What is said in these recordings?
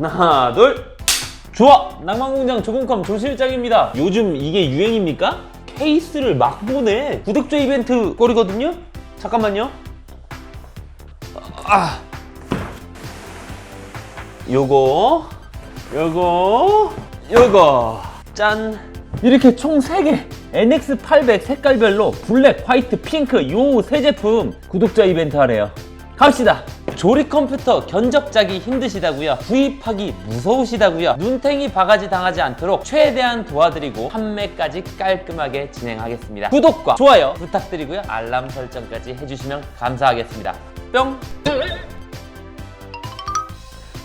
하나 둘. 좋아! 낭만공장 조공컴 조실장입니다. 요즘 이게 유행입니까? 케이스를 막 보내. 구독자 이벤트 꼴이거든요? 잠깐만요. 아. 요거 요거 요거. 짠. 이렇게 총 3개. NX800 색깔별로 블랙, 화이트, 핑크 요 세 제품 구독자 이벤트 하래요 갑시다. 조립 컴퓨터 견적자기 힘드시다고요? 구입하기 무서우시다고요? 눈탱이 바가지 당하지 않도록 최대한 도와드리고 판매까지 깔끔하게 진행하겠습니다. 구독과 좋아요 부탁드리고요. 알람 설정까지 해주시면 감사하겠습니다. 뿅.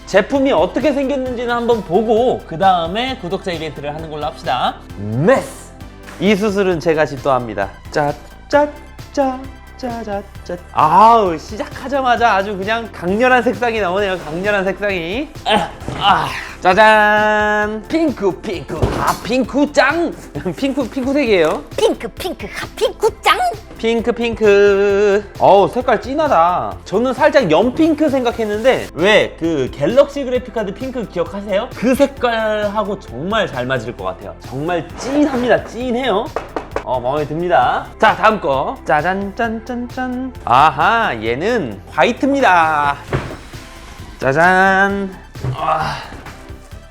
제품이 어떻게 생겼는지는 한번 보고 그 다음에 구독자 이벤트를 하는 걸로 합시다. 메스! 이 수술은 제가 집도합니다. 짜짜짜 짜자짜 아우 시작하자마자 아주 그냥 강렬한 색상이 나오네요. 강렬한 색상이. 아, 아, 짜잔 핑크 핑크 아 핑크 짱 핑크 핑크색이에요. 핑크 핑크 핫핑크 짱 핑크 핑크 어우 색깔 진하다 저는 살짝 연핑크 생각했는데 왜 그 갤럭시 그래픽카드 핑크 기억하세요? 그 색깔하고 정말 잘 맞을 것 같아요 정말 찐합니다 찐해요 어 마음에 듭니다. 자 다음 거. 짜잔 짠 짠 짠. 아하 얘는 화이트입니다. 짜잔. 아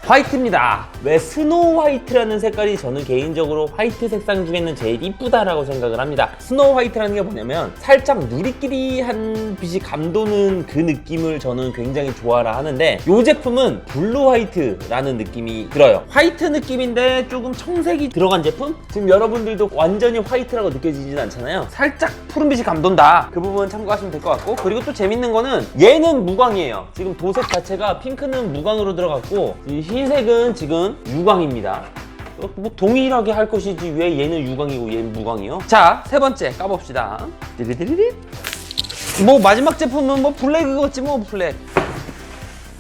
화이트입니다. 왜 스노우 화이트라는 색깔이 저는 개인적으로 화이트 색상 중에는 제일 이쁘다라고 생각을 합니다. 스노우 화이트라는 게 뭐냐면 살짝 누리끼리한 빛이 감도는 그 느낌을 저는 굉장히 좋아라 하는데 이 제품은 블루 화이트라는 느낌이 들어요. 화이트 느낌인데 조금 청색이 들어간 제품? 지금 여러분들도 완전히 화이트라고 느껴지진 않잖아요. 살짝 푸른빛이 감돈다. 그 부분 참고하시면 될 것 같고 그리고 또 재밌는 거는 얘는 무광이에요. 지금 도색 자체가 핑크는 무광으로 들어갔고 이 흰색은 지금 유광입니다. 어, 뭐 동일하게 할 것이지 왜 얘는 유광이고 얘는 무광이요? 자, 세 번째 까봅시다. 뭐 마지막 제품은 뭐 블랙이겠지 뭐 블랙.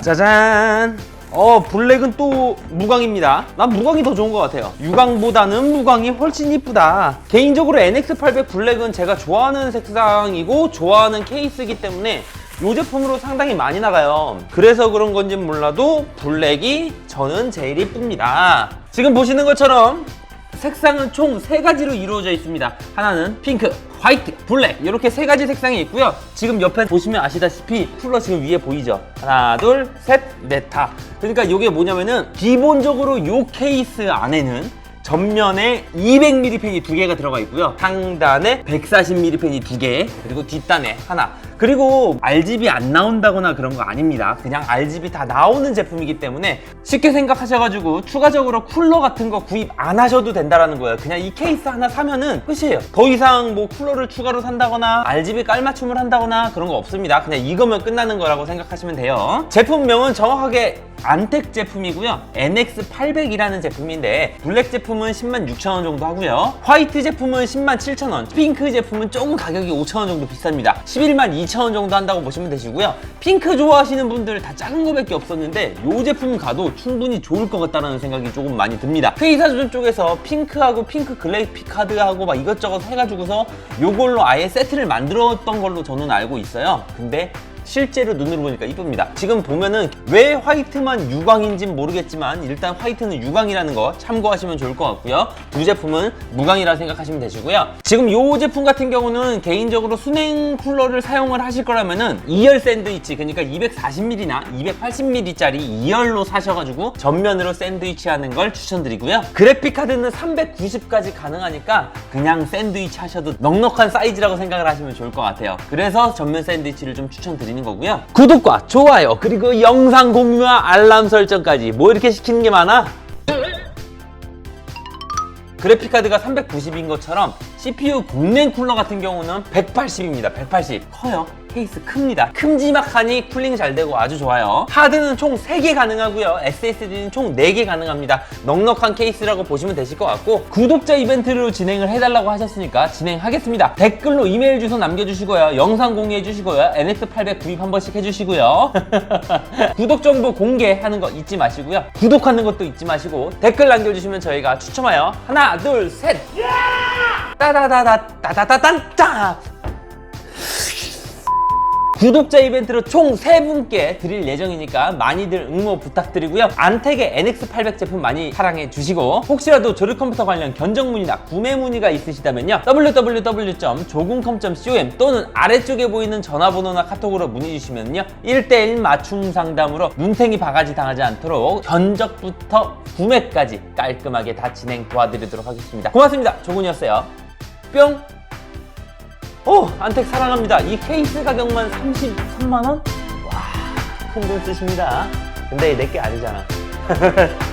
짜잔. 어 블랙은 또 무광입니다. 난 무광이 더 좋은 것 같아요. 유광보다는 무광이 훨씬 이쁘다. 개인적으로 NX800 블랙은 제가 좋아하는 색상이고 좋아하는 케이스이기 때문에 이 제품으로 상당히 많이 나가요. 그래서 그런 건지 몰라도 블랙이 저는 제일 이쁩니다. 지금 보시는 것처럼 색상은 총 세 가지로 이루어져 있습니다. 하나는 핑크, 화이트, 블랙 이렇게 세 가지 색상이 있고요. 지금 옆에 보시면 아시다시피 쿨러 지금 위에 보이죠? 하나, 둘, 셋, 넷, 다. 그러니까 이게 뭐냐면은 기본적으로 이 케이스 안에는 전면에 200mm 펜이 두 개가 들어가 있고요. 상단에 140mm 펜이 두 개, 그리고 뒷단에 하나. 그리고 RGB 안 나온다거나 그런 거 아닙니다. 그냥 RGB 다 나오는 제품이기 때문에 쉽게 생각하셔가지고 추가적으로 쿨러 같은 거 구입 안 하셔도 된다라는 거예요. 그냥 이 케이스 하나 사면은 끝이에요. 더 이상 뭐 쿨러를 추가로 산다거나 RGB 깔맞춤을 한다거나 그런 거 없습니다. 그냥 이거면 끝나는 거라고 생각하시면 돼요. 제품명은 정확하게 안텍 제품이고요. NX800이라는 제품인데 블랙 제품은 10만 6천 원 정도 하고요. 화이트 제품은 10만 7천 원, 핑크 제품은 조금 가격이 5천 원 정도 비쌉니다. 11만 2천 원 정도 한다고 보시면 되시고요. 핑크 좋아하시는 분들 다 작은 거밖에 없었는데 이 제품 가도 충분히 좋을 것 같다는 생각이 조금 많이 듭니다. 회의사전 쪽에서 핑크하고 핑크 그래픽 카드하고 막 이것저것 해가지고서 요걸로 아예 세트를 만들었던 걸로 저는 알고 있어요. 근데 실제로 눈으로 보니까 이쁩니다. 지금 보면은 왜 화이트만 유광인진 모르겠지만 일단 화이트는 유광이라는 거 참고하시면 좋을 것 같고요. 두 제품은 무광이라 생각하시면 되시고요. 지금 이 제품 같은 경우는 개인적으로 순행 쿨러를 사용을 하실 거라면은 2열 샌드위치 그러니까 240mm나 280mm짜리 2열로 사셔가지고 전면으로 샌드위치 하는 걸 추천드리고요. 그래픽 카드는 390까지 가능하니까 그냥 샌드위치 하셔도 넉넉한 사이즈라고 생각을 하시면 좋을 것 같아요. 그래서 전면 샌드위치를 좀 추천드 리는 거고요. 구독과 좋아요 그리고 영상 공유와 알람 설정까지 뭐 이렇게 시키는 게 많아? 그래픽카드가 390인 것처럼 CPU 공랭 쿨러 같은 경우는 180입니다. 180. 커요. 케이스 큽니다. 큼지막하니 쿨링 잘 되고 아주 좋아요. 하드는 총 3개 가능하고요. SSD는 총 4개 가능합니다. 넉넉한 케이스라고 보시면 되실 것 같고 구독자 이벤트로 진행을 해달라고 하셨으니까 진행하겠습니다. 댓글로 이메일 주소 남겨주시고요. 영상 공유해 주시고요. NX800 구입 한 번씩 해주시고요. 구독 정보 공개하는 거 잊지 마시고요. 구독하는 것도 잊지 마시고 댓글 남겨주시면 저희가 추첨하여 하나 둘 셋. 따다다다 따다다단 짜 구독자 이벤트로 총 3분께 드릴 예정이니까 많이들 응모 부탁드리고요. 안택의 NX800 제품 많이 사랑해 주시고 혹시라도 조립 컴퓨터 관련 견적 문의나 구매 문의가 있으시다면요. www.조금컴.com 또는 아래쪽에 보이는 전화번호나 카톡으로 문의 주시면요. 1대1 맞춤 상담으로 눈탱이 바가지 당하지 않도록 견적부터 구매까지 깔끔하게 다 진행 도와드리도록 하겠습니다. 고맙습니다. 조군이었어요. 뿅! 오! 안택 사랑합니다. 이 케이스 가격만 33만원? 와, 큰 돈 쓰십니다. 근데 내게 아니잖아.